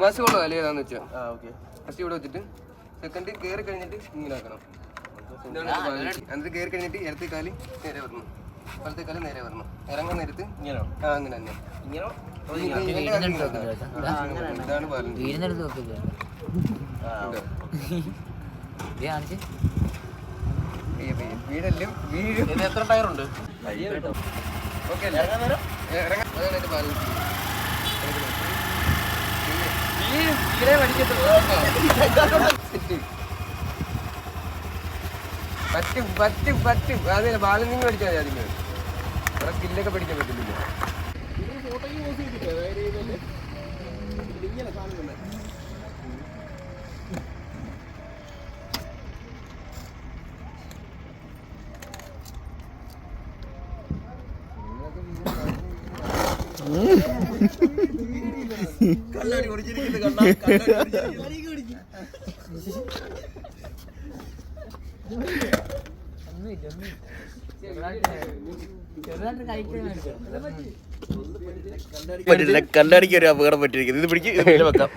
Bus കൊള്ളു? അല്ലേ ഏതാന്ന് വെച്ചാ? ഫസ്റ്റ് ഇവിടെ വെച്ചിട്ട് സെക്കൻഡ് കയറി കഴിഞ്ഞിട്ട് ഇങ്ങനെ ആക്കണം. എന്നിട്ട് കയറി കഴിഞ്ഞിട്ട് ഇടത്തെ കാൽ നേരെ വരണം. വലത്തെ കാൽ നേരെ വരണം. ഇറങ്ങാൻ നേരത്ത് ആ അങ്ങനെ തന്നെ. ഇങ്ങനെ വീടിനടുത്ത് വെക്കില്ല ഇത് കാണിച്ച്. വീടല്ലേ വീഴും. എത്ര ഇറങ്ങാൻ അതാണ് ബാലൻസ് പറ്റും പറ്റും പറ്റും. അതെ ബാലൻസിങ് പഠിച്ചാൽ മതി അതിന് അവിടെ സ്കില്ലൊക്കെ പഠിക്കാൻ പറ്റുന്നില്ല. കണ്ണാടി കുടിച്ചിരിക്കുന്നത് കണ്ടാ കണ്ണാടി പറ്റില്ല കണ്ണാടിക്ക് ഒരു അപകടം പറ്റിയിരിക്കുന്നത് ഇത് പിടിക്ക് വെക്കാം.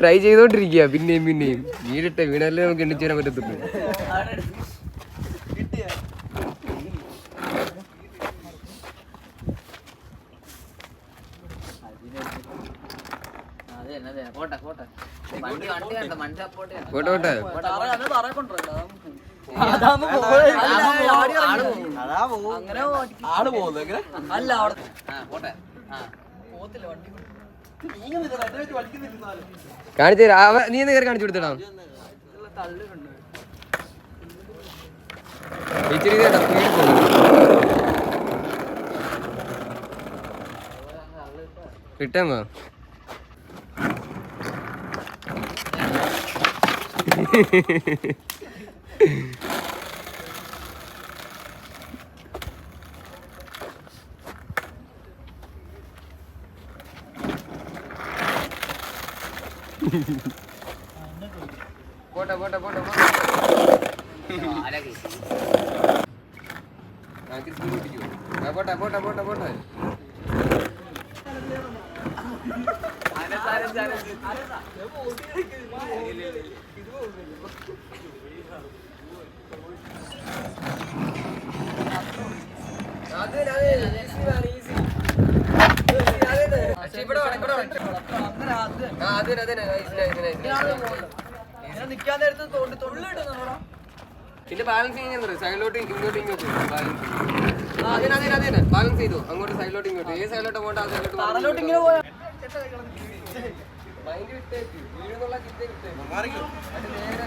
ട്രൈ ചെയ്തോണ്ടിരിക്കുക പിന്നെയും പിന്നെയും. വീടിട്ടെ വീണല്ലേ നമുക്ക് എണ്ണിച്ചു തരാൻ പറ്റത്തുള്ളൂ. അതെ അതെ. പോട്ടെ പോട്ടെ. പോട്ടെ. ആ. കാണിച്ചു തരാം. നീ എന്ന് കയറി കാണിച്ചു കൊടുത്തടാ ഇച്ചിരി ഇതേടാ, സ്പീഡിൽ പോട്ടെ പോട്ടെ പോട്ടെ പോട്ടെ പോട്ടെ പോട്ടെ പോട്ടെ പോട്ടെ പോട്ടെ പിന്നെ ബാലൻസ് ചെയ്യുന്നത് സൈഡിലോട്ട് ഇങ്ങോട്ട് ഇങ്ങോട്ട് ബാലൻസ് ബാലൻസ് ചെയ്തു. അങ്ങോട്ട് സൈഡിലോട്ട് ഇങ്ങോട്ട്. ഏത് സൈഡിലോട്ട് പോകണ്ട ആ സൈഡിലോട്ട് ഇങ്ങനെ പോയാ. മൈൻഡ് വിട്ടേക്ക് വീഴുന്നുള്ള ചിന്ത നേരെ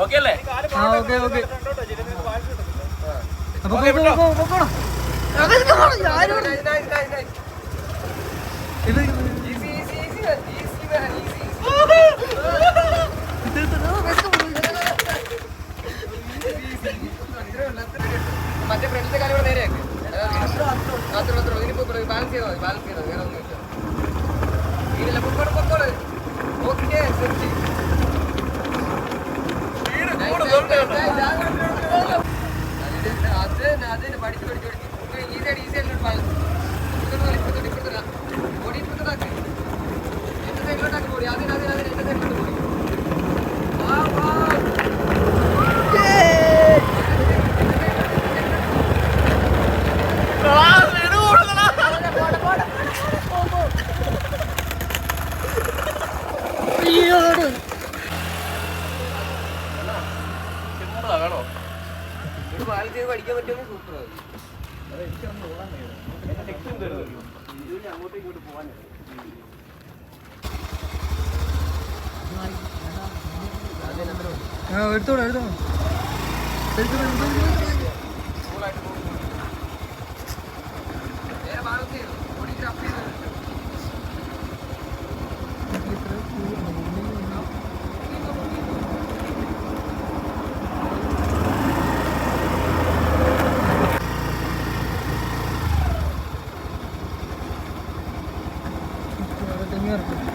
easy അല്ലേ? Easy okay easy, easy. മറ്റേ ഫ്രണ്ടിലെ കാര്യം കൂടെ നേരെയാക്ക് അത്ര അത്ര ഇനിയിപ്പോ ബാലൻസ് ചെയ്താൽ മതി ബാലൻസ് ചെയ്താൽ വേറെ ഒന്നുമില്ല ഇതില്ല പൊക്കോട് പൊക്കോട് ഓക്കെ സെറ്റ്. ബോഡി ഇപ്പുറത്തോട്ടാക്ക് എന്റെ സൈഡിലോട്ടാക്ക് ഓടി അതിന് അതിന് അതിന് എന്റെ സൈഡിലോട്ട് പഠിക്കാൻ ആ എടുത്തോളൂ എടുത്തോളൂ. എടുത്തോളൂ, എടുത്തോളൂ. мирно.